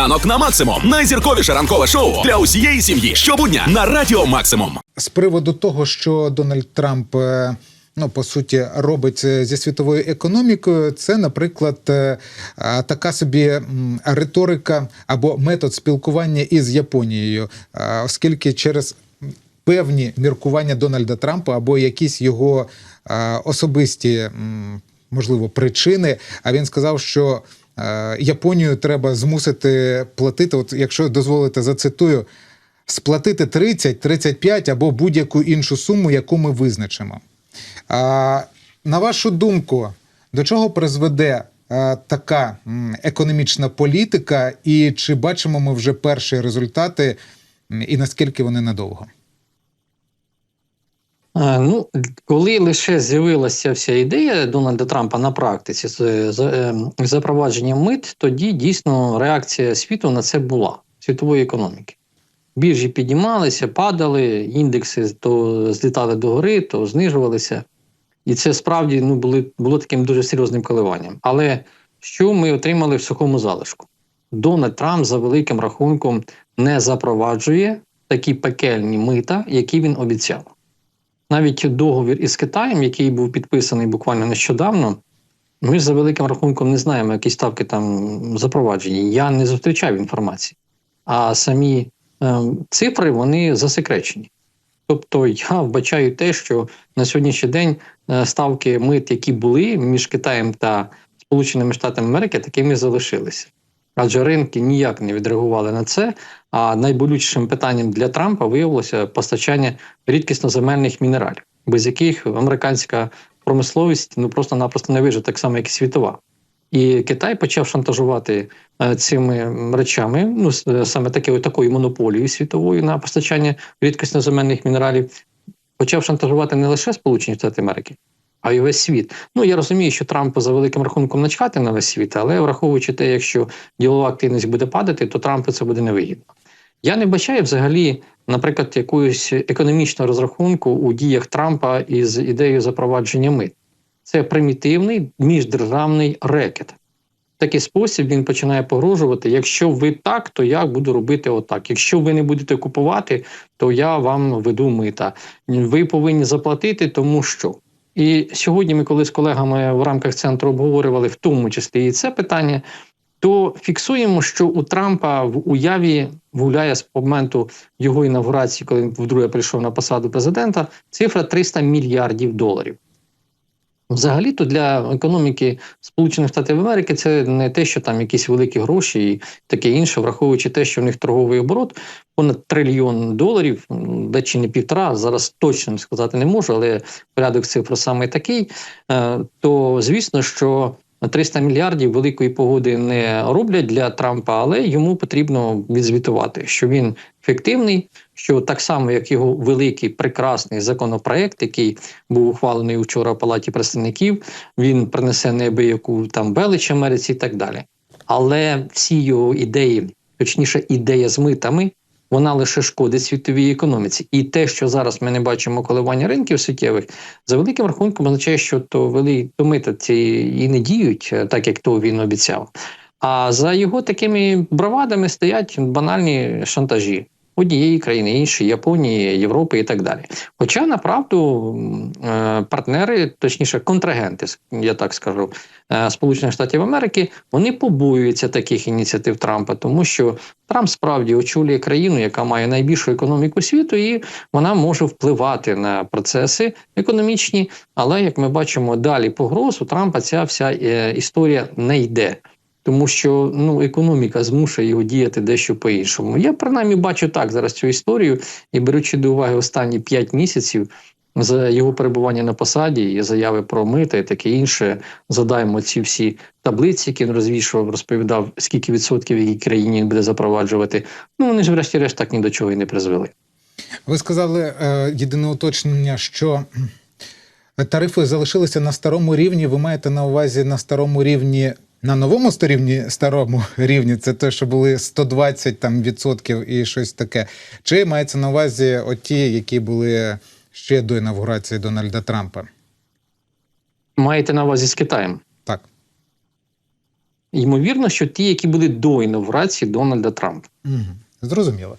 Ранок на максимум. Найзірковіше ранкове шоу для усієї сім'ї. Щобудня на радіо Максимум. З приводу того, що Дональд Трамп. е, Ну, по суті, робить е, зі світовою економікою, це, наприклад, е, така собі риторика або метод спілкування із Японією, оскільки через певні міркування Дональда Трампа або якісь його особисті, можливо, причини. А він сказав, що Японію треба змусити платити. От, якщо дозволите, зацитую, сплатити 30, 35 або будь-яку іншу суму, яку ми визначимо. На вашу думку, до чого призведе така економічна політика, і чи бачимо ми вже перші результати, і наскільки вони надовго? Е, Ну, коли лише з'явилася вся ідея Дональда Трампа на практиці з е, запровадженням мит, тоді дійсно реакція світу на це була світової економіки. Біржі піднімалися, падали, індекси то злітали догори, то знижувалися. І це справді ну, були, було таким дуже серйозним коливанням. Але що ми отримали в сухому залишку? Дональд Трамп за великим рахунком не запроваджує такі пекельні мита, які він обіцяв. Навіть договір із Китаєм, який був підписаний буквально нещодавно, ми за великим рахунком не знаємо, які ставки там запроваджені. Я не зустрічав інформації. А самі е, цифри вони засекречені. Тобто я вбачаю те, що на сьогоднішній день е, ставки мит, які були між Китаєм та Сполученими Штатами Америки, такими залишилися. Адже ринки ніяк не відреагували на це. А найболючішим питанням для Трампа виявилося постачання рідкісноземельних мінералів, без яких американська промисловість ну просто-напросто не виживе, так само, як і світова. І Китай почав шантажувати е, цими речами, ну е, саме таке, такою монополією світовою на постачання рідкісноземельних мінералів, почав шантажувати не лише Сполучені Штати Америки, а й весь світ. Ну я розумію, що Трампу за великим рахунком начхати на весь світ, але враховуючи те, якщо ділова активність буде падати, то Трампу це буде невигідно. Я не бачаю взагалі, наприклад, якоїсь економічного розрахунку у діях Трампа із ідеєю запровадження мит. Це примітивний міждержавний рекет. Такий спосіб він починає погрожувати: якщо ви так, то я буду робити отак. Якщо ви не будете купувати, то я вам веду мита. Ви повинні заплатити, тому що. І сьогодні ми, коли з колегами в рамках центру обговорювали в тому числі і це питання, то фіксуємо, що у Трампа в уяві гуляє з моменту його інавгурації, коли він вдруге прийшов на посаду президента, цифра 300 мільярдів доларів. Взагалі-то для економіки Сполучених Штатів Америки це не те, що там якісь великі гроші і таке інше, враховуючи те, що в них торговий оборот понад трильйон доларів, де чи не півтора, зараз точно сказати не можу, але порядок цифр саме такий. е, То звісно, що 300 мільярдів великої погоди не роблять для Трампа, але йому потрібно відзвітувати, що він ефективний, що так само, як його великий прекрасний законопроект, який був ухвалений вчора в Палаті представників, він принесе неабияку там велич Америці і так далі. Але всі його ідеї, точніше, ідея з митами, вона лише шкодить світовій економіці. І те, що зараз ми не бачимо коливання ринків суттєвих, за великим рахунком означає, що то вели то мита ці і не діють, е, так як то він обіцяв. А за його такими бравадами стоять банальні шантажі однієї країни, іншої, Японії, Європи і так далі. Хоча направду е, партнери, точніше, контрагенти, я так скажу, е, Сполучених Штатів Америки, вони побоюються таких ініціатив Трампа, тому що Трамп справді очолює країну, яка має найбільшу економіку світу, і вона може впливати на процеси економічні. Але як ми бачимо, далі погроз у Трампа ця вся е, історія не йде. Тому що ну економіка змушує його діяти дещо по-іншому. Я принаймні бачу так зараз цю історію і беручи до уваги останні 5 місяців за його перебування на посаді і заяви про мита і таке інше. Задаємо ці всі таблиці, які він розвішував, розповідав, скільки відсотків в якій країні він буде запроваджувати. Ну вони ж, врешті-решт, так ні до чого і не призвели. Ви сказали е, єдине уточнення, що тарифи залишилися на старому рівні. Ви маєте на увазі на старому рівні. На новому старівні, старому рівні це те, що були 120 там відсотків і щось таке. Чи мається на увазі оті, які були ще до інавгурації Дональда Трампа? Маєте на увазі з Китаєм? Так. ймовірно, що ті, які були до інавгурації Дональда Трампа. Угу. Зрозуміло.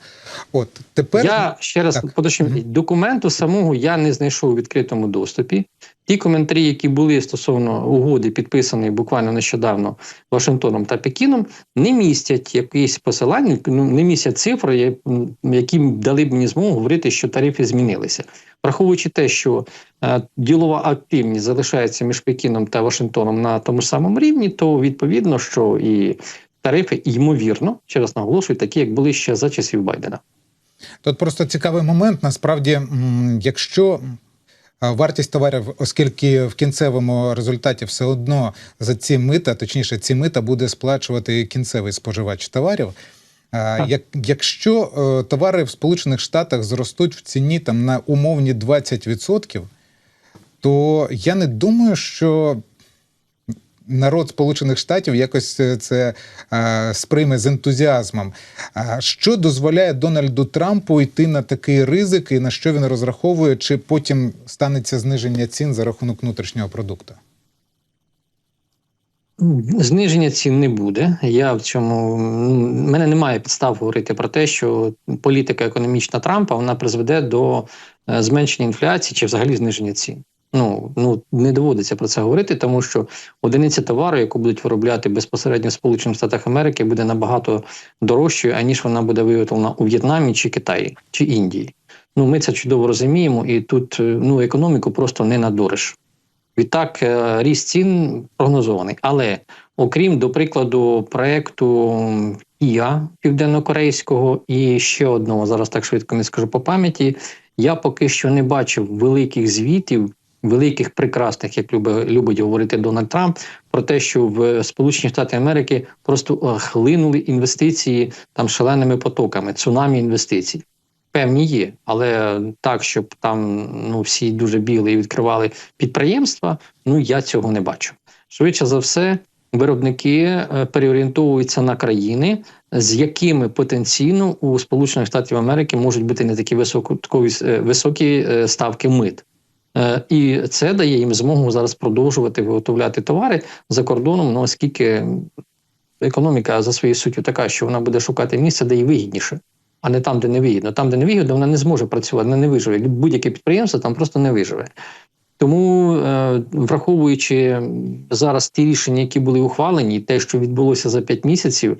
От тепер Я ще раз Так. подощу, Мгм. документу самого я не знайшов у відкритому доступі. Ті коментарі, які були стосовно угоди, підписаної буквально нещодавно Вашингтоном та Пекіном, не містять якісь посилання, ну не містять цифри, які дали б мені змогу говорити, що тарифи змінилися. Враховуючи те, що е, ділова активність залишається між Пекіном та Вашингтоном на тому самому рівні, то відповідно, що і тарифи, ймовірно, ще раз наголошую, такі, як були ще за часів Байдена. Тут просто цікавий момент. Насправді, якщо вартість товарів, оскільки в кінцевому результаті все одно за ці мита, точніше, ці мита буде сплачувати кінцевий споживач товарів. А, Як, якщо е, товари в Сполучених Штатах зростуть в ціні там на умовні 20%, то я не думаю, що народ Сполучених Штатів якось е, це е, сприйме з ентузіазмом. Що дозволяє Дональду Трампу йти на такий ризик, і на що він розраховує, чи потім станеться зниження цін за рахунок внутрішнього продукту? Зниження цін не буде. Я в цьому в мене немає підстав говорити про те, що політика економічна Трампа вона призведе до е, зменшення інфляції чи взагалі зниження цін. Ну ну не доводиться про це говорити, тому що одиниця товару, яку будуть виробляти безпосередньо в Сполучених Штатах Америки, буде набагато дорожчою, аніж вона буде виготовлена у В'єтнамі чи Китаї чи Індії. Ну ми це чудово розуміємо, і тут е, ну економіку просто не надуриш. Відтак, е, ріст цін прогнозований. Але окрім, до прикладу, проекту ІА південнокорейського і ще одного, зараз так швидко не скажу по пам'яті, я поки що не бачив великих звітів, великих прекрасних, як любить, любить говорити Дональд Трамп, про те, що в Сполучені Штати Америки просто е, хлинули інвестиції там шаленими потоками, цунамі інвестицій. Певні є, але так, щоб там ну всі дуже бігли і відкривали підприємства. Ну я цього не бачу. Швидше за все, виробники е, переорієнтовуються на країни, з якими потенційно у Сполучених Штатів Америки можуть бути не такі високові е, високі ставки мит. Е, І це дає їм змогу зараз продовжувати виготовляти товари за кордоном, ну оскільки економіка за своєю суттю така, що вона буде шукати місце, де їй вигідніше а не там, де не вигідно. Там, де не вигідно, вона не зможе працювати, вона не виживе. Будь-яке підприємство там просто не виживе. Тому, е, враховуючи зараз ті рішення, які були ухвалені, те, що відбулося за 5 місяців,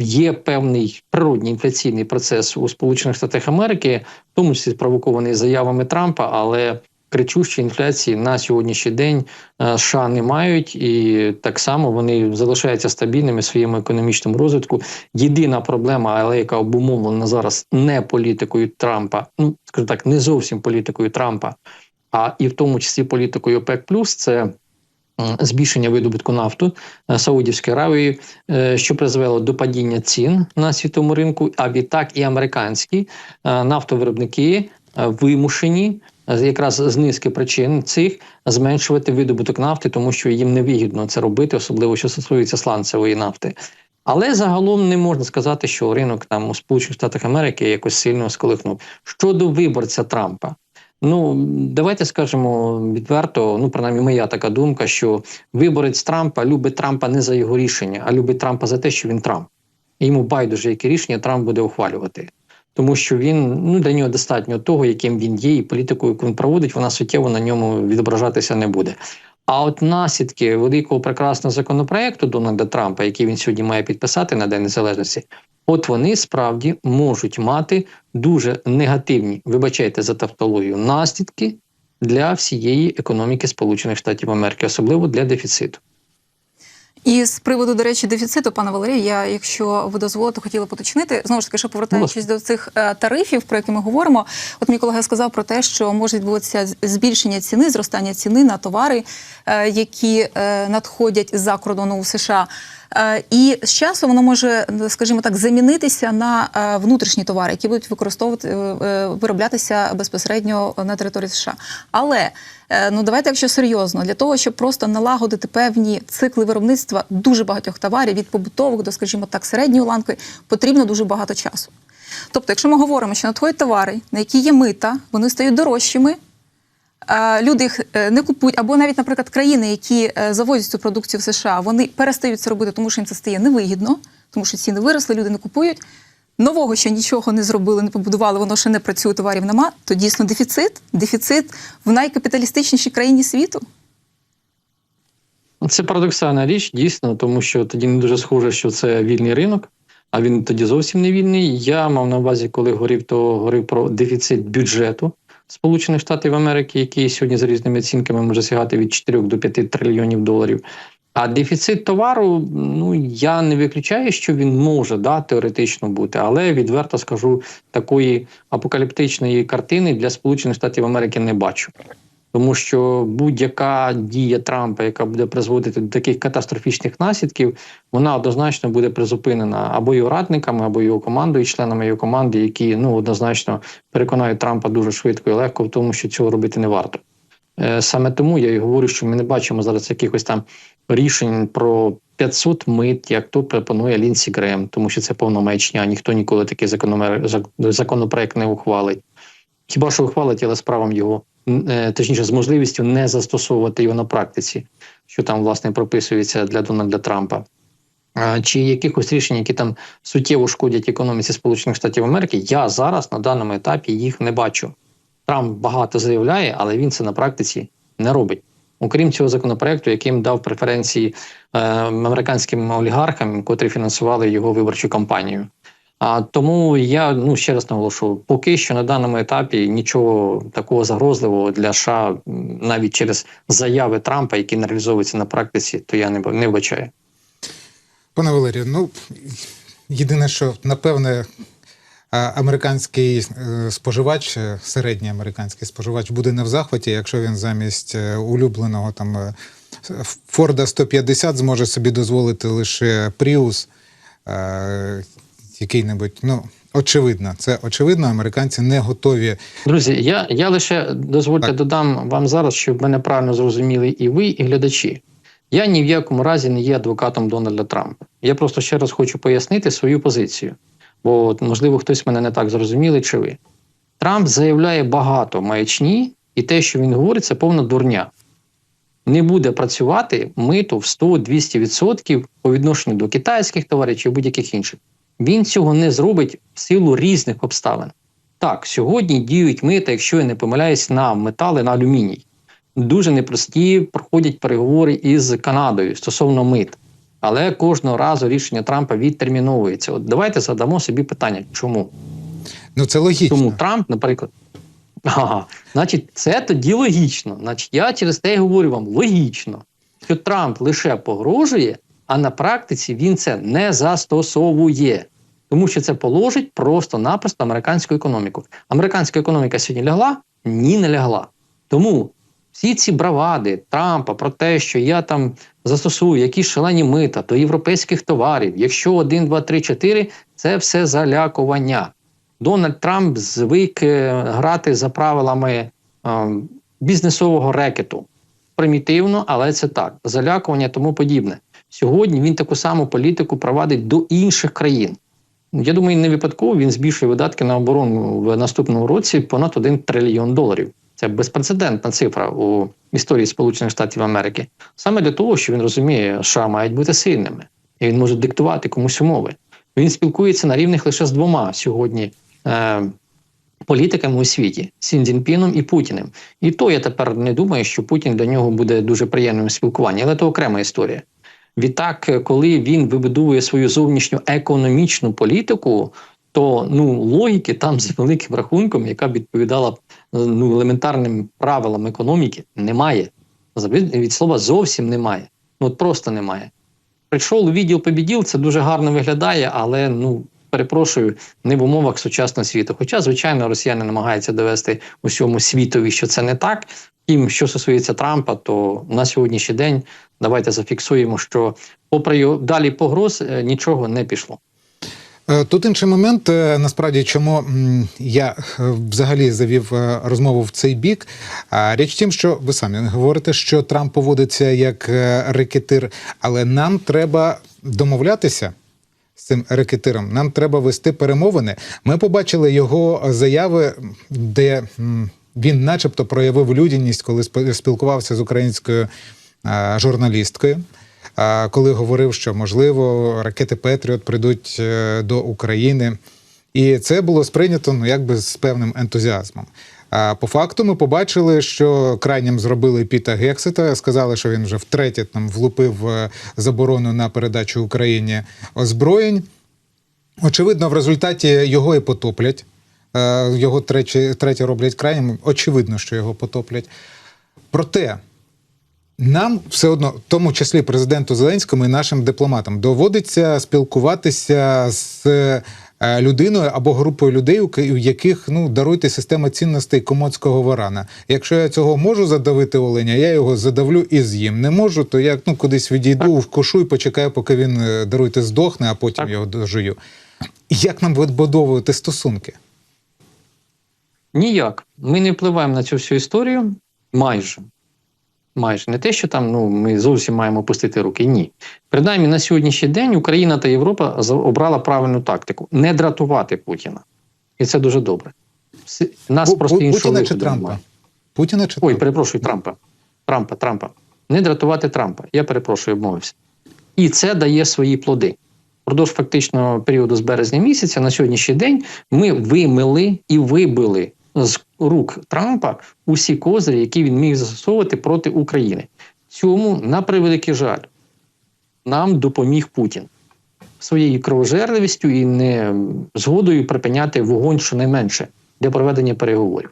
є певний природній інфляційний процес у Сполучених Штатах Америки, в тому числі спровокований заявами Трампа, але кричущої інфляції на сьогоднішній день е, США не мають, і так само вони залишаються стабільними в своєму економічному розвитку. Єдина проблема, але яка обумовлена зараз не політикою Трампа, ну скажу так, не зовсім політикою Трампа, а і в тому числі політикою ОПЕК+, це збільшення видобутку нафту е, Саудівської Аравії, е, що призвело до падіння цін на світовому ринку. А відтак і американські е, нафтовиробники е, вимушені е, якраз з низки причин цих зменшувати видобуток нафти, тому що їм невигідно це робити, особливо що стосується сланцевої нафти. Але загалом не можна сказати, що ринок там у Сполучених Штатах Америки якось сильно сколихнув. Щодо виборця Трампа, ну давайте скажемо відверто. Ну, принаймні, моя така думка, що виборець Трампа любить Трампа не за його рішення, а любить Трампа за те, що він Трамп. І йому байдуже, яке рішення Трамп буде ухвалювати. Тому що він ну для нього достатньо того, яким він є, і політикою, яку він проводить, вона суттєво на ньому відображатися не буде. А от наслідки великого прекрасного законопроекту Дональда Трампа, який він сьогодні має підписати на День Незалежності, от вони справді можуть мати дуже негативні, вибачайте за тавтологію, наслідки для всієї економіки Сполучених Штатів Америки, особливо для дефіциту. І з приводу, до речі, дефіциту, пане Валерію, я, якщо ви дозволите, хотіла поточнити знову ж таки, що повертаючись до цих е, тарифів, про які ми говоримо. От мій колега сказав про те, що може відбутися з- збільшення ціни, зростання ціни на товари, е, які е, надходять з-за кордону у США. І з часом воно може, скажімо так, замінитися на внутрішні товари, які будуть використовувати вироблятися безпосередньо на території США. Але ну давайте, якщо серйозно, для того, щоб просто налагодити певні цикли виробництва дуже багатьох товарів від побутових до, скажімо так, середньої ланки, потрібно дуже багато часу. Тобто, якщо ми говоримо, що надходять товари, на які є мита, вони стають дорожчими. е, люди їх е, не купують, або навіть, наприклад, країни, які е, завозять цю продукцію в США, вони перестають це робити, тому що їм це стає невигідно, тому що ціни виросли, люди не купують. Нового ще нічого не зробили, не побудували, воно ще не працює, товарів нема. То дійсно дефіцит, дефіцит в найкапіталістичнішій країні світу. Це парадоксальна річ, дійсно, тому що тоді не дуже схоже, що це вільний ринок, а він тоді зовсім не вільний. Я мав на увазі, коли говорив, то говорив про дефіцит бюджету Сполучених Штатів Америки, який сьогодні за різними оцінками може сягати від 4 до 5 трильйонів доларів. А дефіцит товару, ну я не виключаю, що він може да, теоретично бути, але відверто скажу, такої апокаліптичної картини для Сполучених Штатів Америки не бачу. Тому що будь-яка дія Трампа, яка буде призводити до таких катастрофічних наслідків, вона однозначно буде призупинена або його радниками, або його командою, членами його команди, які ну однозначно переконають Трампа дуже швидко і легко в тому, що цього робити не варто. Е, Саме тому я і говорю, що ми не бачимо зараз якихось там рішень про 500 мит, як то пропонує Лінсі Грем, тому що це повна маячня. Ніхто ніколи такий закономер- законопроект не ухвалить. Хіба що ухвалить, але з правом його, е, точніше, з можливістю не застосовувати його на практиці, що там власне прописується для Дональда Трампа. Чи якихось рішень, які там суттєво шкодять економіці Сполучених Штатів Америки, я зараз на даному етапі їх не бачу. Трамп багато заявляє, але він це на практиці не робить. Окрім цього законопроекту, яким дав преференції е, американським олігархам, котрі фінансували його виборчу кампанію. А тому я ну ще раз наголошую, поки що на даному етапі нічого такого загрозливого для США, навіть через заяви Трампа, які не реалізовуються на практиці, то я не, не вбачаю. Пане Валерію, ну єдине, що напевне американський е, споживач, е, середній американський споживач буде не в захваті, якщо він замість е, улюбленого там Форда 150 зможе собі дозволити лише Prius е, який-небудь. Ну, очевидно, це очевидно, американці не готові. Друзі, я, я лише дозвольте Так. додам вам зараз, щоб мене правильно зрозуміли і ви, і глядачі. Я ні в якому разі не є адвокатом Дональда Трампа. Я просто ще раз хочу пояснити свою позицію, бо можливо хтось мене не так зрозуміли, чи ви. Трамп заявляє багато маячні, і те, що він говорить, це повна дурня. Не буде працювати мито в 100-200% по відношенню до китайських товарів чи будь-яких інших. Він цього не зробить в силу різних обставин. Так, сьогодні діють мита, якщо я не помиляюсь, на метали, на алюміній. Дуже непрості проходять переговори із Канадою стосовно мит. Але кожного разу рішення Трампа відтерміновується. От давайте задамо собі питання, чому? Ну це логічно. Тому Трамп, наприклад, ага, значить, це тоді логічно. Значить, я через те й говорю вам логічно, що Трамп лише погрожує, а на практиці він це не застосовує. Тому що це положить просто-напросто американську економіку. Американська економіка сьогодні лягла? Ні, не лягла. Тому всі ці бравади Трампа про те, що я там застосую якісь шалені мита до європейських товарів, якщо 1, 2, 3, 4, це все залякування. Дональд Трамп звик е, грати за правилами е, бізнесового рекету. Примітивно, але це так. Залякування тому подібне. Сьогодні він таку саму політику провадить до інших країн. Я думаю, не випадково він збільшує видатки на оборону в наступному році понад 1 трильйон доларів. Це безпрецедентна цифра у історії Сполучених Штатів Америки. Саме для того, що він розуміє, США мають бути сильними, і він може диктувати комусь умови. Він спілкується на рівних лише з двома сьогодні е, політиками у світі Сін Цзіньпіном і Путіним. І то я тепер не думаю, що Путін для нього буде дуже приємним спілкуванням, але це окрема історія. Відтак, коли він вибудовує свою зовнішню економічну політику, то ну логіки там з великим рахунком, яка б відповідала ну елементарним правилам економіки, немає. Від слова зовсім немає. Ну от просто немає. Прийшов у відділ побіділ, це дуже гарно виглядає, але ну перепрошую, не в умовах сучасного світу. Хоча, звичайно, росіяни намагаються довести усьому світові, що це не так. Втім, що стосується Трампа, то на сьогоднішній день давайте зафіксуємо, що попри далі погроз е, нічого не пішло. Е, Тут інший момент, е, насправді, чому я е, взагалі завів розмову в цей бік. Річ тім, що ви самі говорите, що Трамп поводиться як рекетир, але нам треба домовлятися. З цим рекетиром нам треба вести перемовини. Ми побачили його заяви, де Він, начебто, проявив людяність, коли спі- спілкувався з українською журналісткою. Коли говорив, що можливо ракети Петріот прийдуть е, до України, і це було сприйнято ну якби з певним ентузіазмом. А по факту ми побачили, що крайнім зробили Піта Гексета. Сказали, що він вже втретє там влупив е, заборону на передачу Україні озброєнь. Очевидно, в результаті його і потоплять. Е, Його третє роблять крайнім. Очевидно, що його потоплять. Проте нам все одно, в тому числі президенту Зеленському і нашим дипломатам, доводиться спілкуватися з е, людиною або групою людей, у яких ну даруйте система цінностей комодського варана. Якщо я цього можу задавити оленя, я його задавлю і з'їм. Не можу, то я ну кудись відійду в кошу і почекаю, поки він е, даруйте здохне, а потім Так. його дожую. Як нам відбудовувати стосунки? Ніяк. Ми не впливаємо на цю всю історію майже. Майже не те, що там ну, ми зовсім маємо опустити руки. Ні. Принаймні на сьогоднішній день Україна та Європа обрала правильну тактику не дратувати Путіна. І це дуже добре. Нас Пу- просто Пу- іншого Путіна чи Трампа? немає. Путіна чи Ой, перепрошую, Трампа. Трампа, Трампа. Не дратувати Трампа. Я перепрошую, обмовився. І це дає свої плоди. Впродовж фактично періоду з березня місяця на сьогоднішній день ми вимили і вибили з рук Трампа усі козирі, які він міг застосовувати проти України. Цьому, на превеликий жаль, нам допоміг Путін своєю кровожерливістю і не згодою припиняти вогонь щонайменше для проведення переговорів.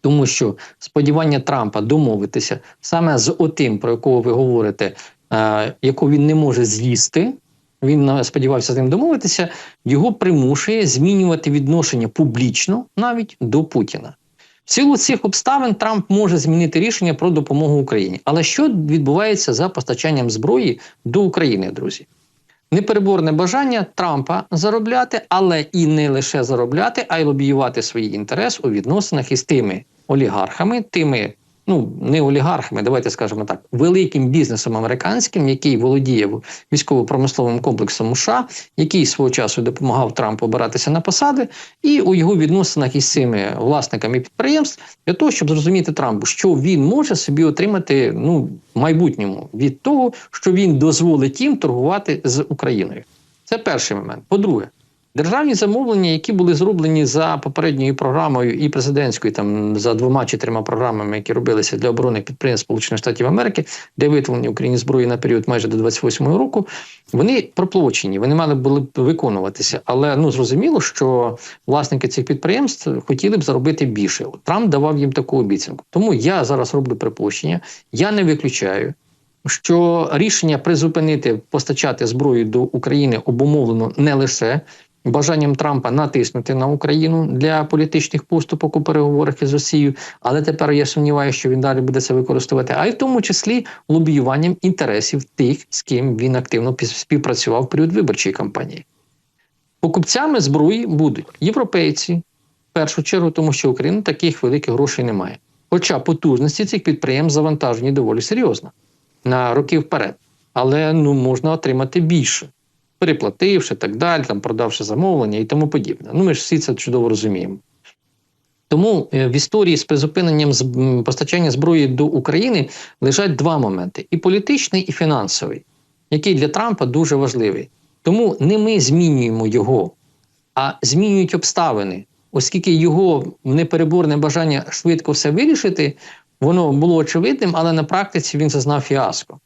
Тому що сподівання Трампа домовитися саме з отим, про якого ви говорите, е, яку він не може з'їсти, він сподівався з ним домовитися, його примушує змінювати відношення публічно навіть до Путіна. В силу цих обставин Трамп може змінити рішення про допомогу Україні. Але що відбувається за постачанням зброї до України, друзі? Непереборне бажання Трампа заробляти, але і не лише заробляти, а й лобіювати свій інтерес у відносинах із тими олігархами, тими, ну не олігархами, давайте скажемо так, великим бізнесом американським, який володіє військово-промисловим комплексом США, який свого часу допомагав Трампу обиратися на посади, і у його відносинах із цими власниками підприємств для того, щоб зрозуміти Трампу, що він може собі отримати ну в майбутньому від того, що він дозволить їм торгувати з Україною. Це перший момент. По-друге, державні замовлення, які були зроблені за попередньою програмою і президентською, там за двома чи трьома програмами, які робилися для оборонних підприємств Сполучених Штатів Америки, для виготовлення Україні зброї на період майже до 28-го року, вони проплачені, вони мали були б виконуватися. Але ну зрозуміло, що власники цих підприємств хотіли б заробити більше. Трамп давав їм таку обіцянку. Тому я зараз роблю припущення. Я не виключаю, що рішення призупинити постачати зброю до України обумовлено не лише бажанням Трампа натиснути на Україну для політичних поступок у переговорах із Росією, але тепер я сумніваюся, що він далі буде це використовувати, а й в тому числі лобіюванням інтересів тих, з ким він активно співпрацював в період виборчої кампанії. Покупцями зброї будуть європейці, в першу чергу, тому що Україна таких великих грошей не має. Хоча потужності цих підприємств завантажені доволі серйозно на роки вперед. Але ну можна отримати більше, переплативши так далі, там продавши замовлення і тому подібне. Ну ми ж всі це чудово розуміємо. Тому е, в історії з призупиненням постачання зброї до України лежать два моменти: і політичний, і фінансовий, який для Трампа дуже важливий. Тому не ми змінюємо його, а змінюють обставини, оскільки його непереборне бажання швидко все вирішити, воно було очевидним, але на практиці він зазнав фіаско.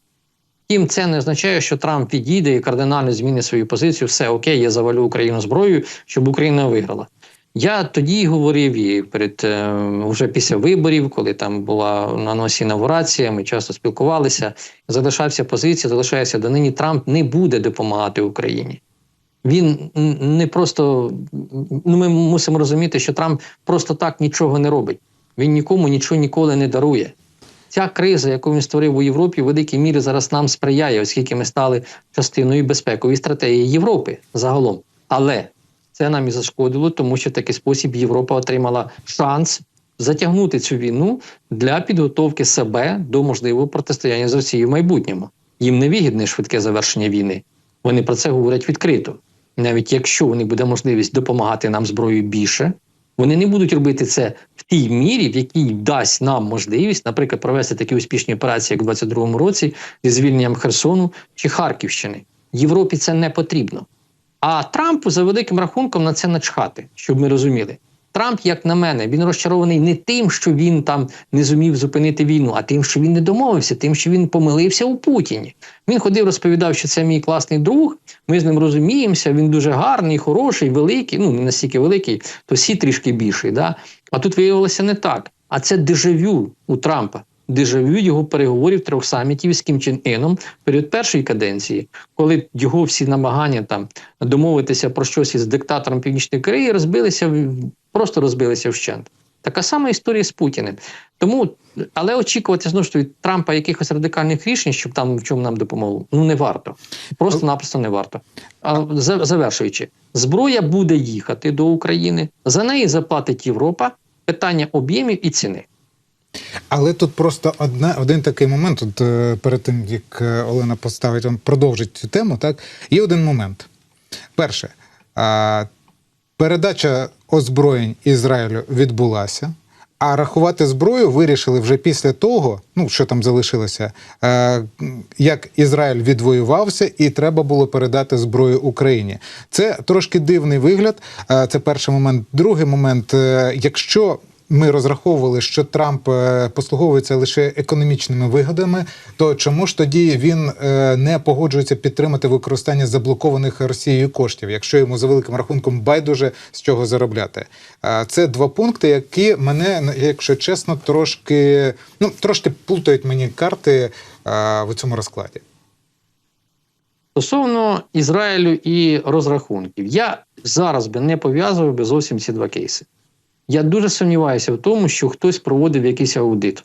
Втім, це не означає, що Трамп підійде і кардинально змінить свою позицію. Все окей, я завалю Україну зброєю, щоб Україна виграла. Я тоді говорив і перед е, вже після виборів, коли там була на носі інаугурація, ми часто спілкувалися. Залишався позиція, залишається донині. Трамп не буде допомагати Україні. Він не просто ну ми мусимо розуміти, що Трамп просто так нічого не робить. Він нікому нічого ніколи не дарує. Ця криза, яку він створив у Європі, в великій мірі зараз нам сприяє, оскільки ми стали частиною безпекової стратегії Європи загалом. Але це нам і зашкодило, тому що в такий спосіб Європа отримала шанс затягнути цю війну для підготовки себе до можливого протистояння з Росією в майбутньому. Їм не вигідне швидке завершення війни. Вони про це говорять відкрито. Навіть якщо у них буде можливість допомагати нам зброєю більше, Вони не будуть робити це в тій мірі, в якій дасть нам можливість, наприклад, провести такі успішні операції, як у 22-му році, зі звільненням Херсону чи Харківщини. Європі це не потрібно. А Трампу за великим рахунком на це начхати, щоб ми розуміли. Трамп, як на мене, він розчарований не тим, що він там не зумів зупинити війну, а тим, що він не домовився, тим, що він помилився у Путіні. Він ходив, розповідав, що це мій класний друг. Ми з ним розуміємося. Він дуже гарний, хороший, великий. Ну не настільки великий, то всі трішки більший. Да? А тут виявилося не так. А це дежавю у Трампа. Дежавю його переговорів трьох самітів з Кім Чен Іном в період першої каденції, коли його всі намагання там домовитися про щось із диктатором Північної Кореї розбилися в- просто розбилися вщент. Така сама історія з Путіним. Тому, але очікувати знову ж від Трампа якихось радикальних рішень, щоб там в чому нам допомогло, ну не варто. Просто-напросто не варто. А завершуючи, зброя буде їхати до України, за неї заплатить Європа. Питання об'ємів і ціни. Але тут просто одна, один такий момент, от, е, перед тим як е, Олена поставить, продовжить цю тему, так, є один момент. Перше, передача озброєнь Ізраїлю відбулася, а рахувати зброю вирішили вже після того, ну що там залишилося, е, як Ізраїль відвоювався, і треба було передати зброю Україні. Це трошки дивний вигляд. е, Це перший момент. Другий момент, е, якщо ми розраховували, що Трамп е, послуговується лише економічними вигодами, то чому ж тоді він е, не погоджується підтримати використання заблокованих Росією коштів, якщо йому за великим рахунком байдуже з чого заробляти? Це два пункти, які мене, якщо чесно, трошки ну трошки плутають мені карти е, в цьому розкладі. Стосовно Ізраїлю і розрахунків, я зараз би не пов'язував би зовсім ці два кейси. Я дуже сумніваюся в тому, що хтось проводив якийсь аудит.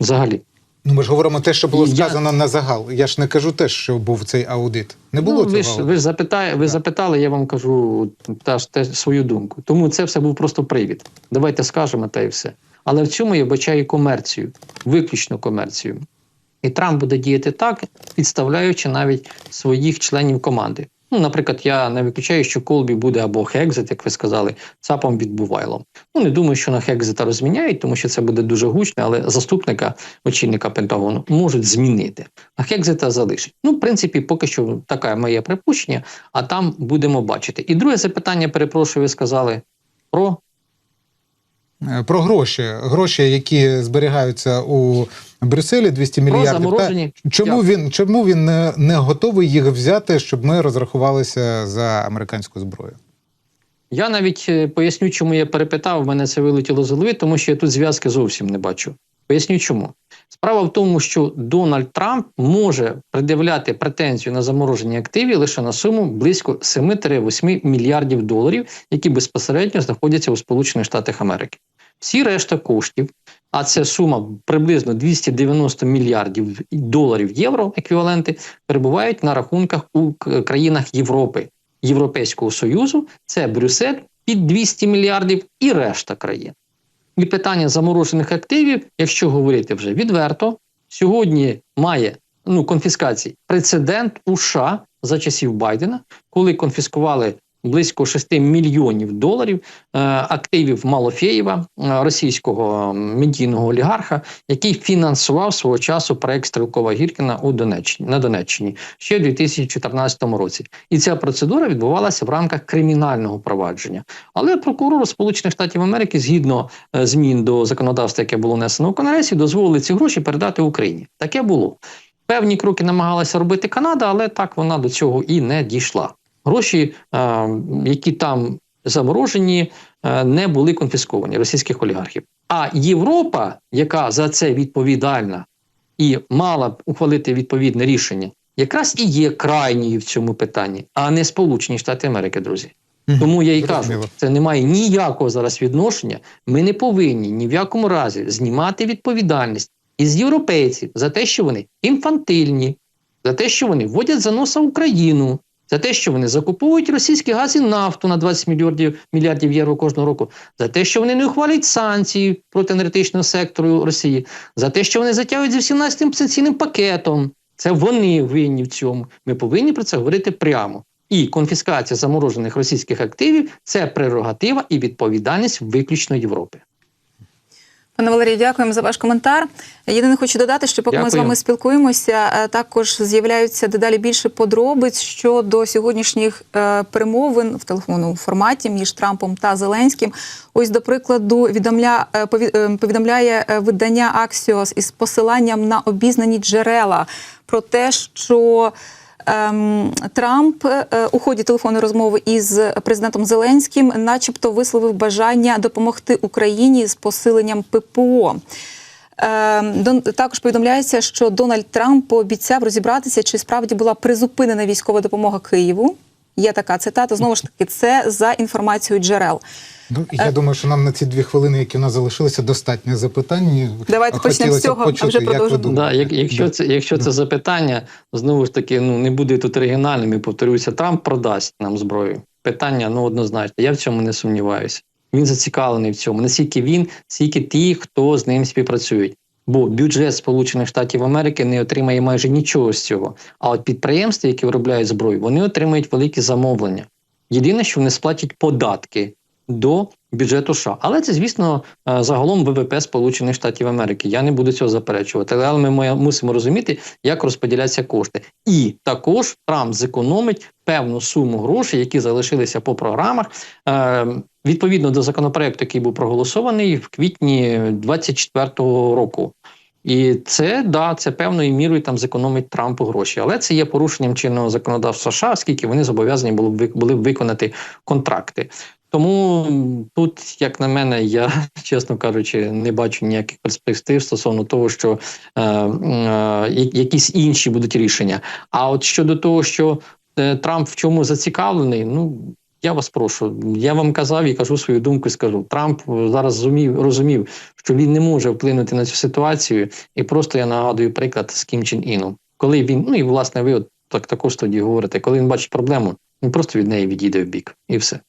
Взагалі. Ну, ми ж говоримо те, що було Я- сказано на загал. Я ж не кажу те, що був цей аудит. Не було ну, цього ви ж аудиту. ви ж запитає, ви запитали, я вам кажу та ж те свою думку. Тому це все був просто привід. Давайте скажемо та і все. Але в цьому я бачаю комерцію, виключно комерцію. І Трамп буде діяти так, підставляючи навіть своїх членів команди. Ну, наприклад, я не виключаю, що Колбі буде або Хекзит, як ви сказали, ЦАПом від Бувайлом. Ну не думаю, що на Хекзита розміняють, тому що це буде дуже гучно, але заступника очільника Пентагону можуть змінити. А Хекзита залишить. Ну, в принципі, поки що таке моє припущення, а там будемо бачити. І друге запитання, перепрошую, ви сказали про Про гроші, гроші, які зберігаються у Брюсселі, 200 мільярдів. Та чому Дякую. він чому він не, не готовий їх взяти, щоб ми розрахувалися за американську зброю? Я навіть е, поясню, чому я перепитав, в мене це вилетіло з голови, тому що я тут зв'язки зовсім не бачу. Поясню чому. Справа в тому, що Дональд Трамп може пред'являти претензію на заморожені активів лише на суму близько 7-8 мільярдів доларів, які безпосередньо знаходяться у Сполучених Штатах Америки. Всі решта коштів, а це сума приблизно 290 мільярдів доларів євро, еквіваленти, перебувають на рахунках у країнах Європи. Європейського Союзу, це Брюссель під 200 мільярдів і решта країн. І питання заморожених активів, якщо говорити вже відверто, сьогодні має ну, конфіскації прецедент у США за часів Байдена, коли конфіскували близько 6 мільйонів доларів е, активів Малофєєва, е, російського медійного олігарха, який фінансував свого часу проект Стрілкова Гіркіна у Донеччині на Донеччині ще в 2014 році. І ця процедура відбувалася в рамках кримінального провадження. Але прокурор Сполучених Штатів Америки, згідно е, змін до законодавства, яке було внесено в Конгресі, дозволили ці гроші передати Україні. Таке було. Певні кроки намагалася робити Канада, але так вона до цього і не дійшла. Гроші, е, які там заморожені, е, не були конфісковані російських олігархів. А Європа, яка за це відповідальна і мала б ухвалити відповідне рішення, якраз і є крайньою в цьому питанні, а не Сполучені Штати Америки, друзі. Тому я і кажу, це не має ніякого зараз відношення. Ми не повинні ні в якому разі знімати відповідальність із європейців за те, що вони інфантильні, за те, що вони вводять за носа Україну, за те, що вони закуповують російський газ і нафту на 20 мільярдів, мільярдів євро кожного року, за те, що вони не ухвалюють санкції проти енергетичного сектору Росії, за те, що вони затягують зі 17-м санкційним пакетом. Це вони винні в цьому. Ми повинні про це говорити прямо. І конфіскація заморожених російських активів це прерогатива і відповідальність виключно Європи. Пане Валерію, дякуємо за ваш коментар. Єдине хочу додати, що поки ми з вами спілкуємося, е, також з'являються дедалі більше подробиць щодо сьогоднішніх е, перемовин в телефонному форматі між Трампом та Зеленським. Ось, до прикладу, відомля, е, повідомляє видання Axios із посиланням на обізнані джерела про те, що Трамп е, у ході телефонної розмови із президентом Зеленським, начебто, висловив бажання допомогти Україні з посиленням ППО. Ем, Також повідомляється, що Дональд Трамп пообіцяв розібратися, чи справді була призупинена військова допомога Києву. Є така цитата. Знову ж таки, це за інформацією джерел. Ну, я думаю, що нам на ці дві хвилини, які у нас залишилися, достатньо запитань. Давайте почнемо з цього, а вже продовжимо. Да, як, якщо, Да. це, якщо це запитання, знову ж таки, ну не буде тут оригінальним і повторюся, Трамп продасть нам зброю. Питання ну однозначно. Я в цьому не сумніваюся. Він зацікавлений в цьому. Наскільки він, стільки ті, хто з ним співпрацюють. Бо бюджет Сполучених Штатів Америки не отримає майже нічого з цього. А от підприємства, які виробляють зброю, вони отримують великі замовлення. Єдине, що вони сплатять податки до бюджету США. Але це, звісно, е, загалом ВВП Сполучених Штатів Америки. Я не буду цього заперечувати. Але ми мусимо розуміти, як розподіляться кошти. І також Трамп зекономить певну суму грошей, які залишилися по програмах. Е, Відповідно до законопроекту, який був проголосований в квітні 24-го року. І це да, це певною мірою там зекономить Трампу гроші, але це є порушенням чинного законодавства США, оскільки вони зобов'язані були б були виконати контракти. Тому тут, як на мене, я чесно кажучи, не бачу ніяких перспектив стосовно того, що е, е, якісь інші будуть рішення. А от щодо того, що е, Трамп в чому зацікавлений, ну я вас прошу. Я вам казав і кажу свою думку. Скажу, Трамп е, зараз зумів розумів, що він не може вплинути на цю ситуацію, і просто я нагадую приклад з Кім Чен Іном. Коли він, ну і власне, ви от так також тоді говорите, коли він бачить проблему, він просто від неї відійде в бік, і все.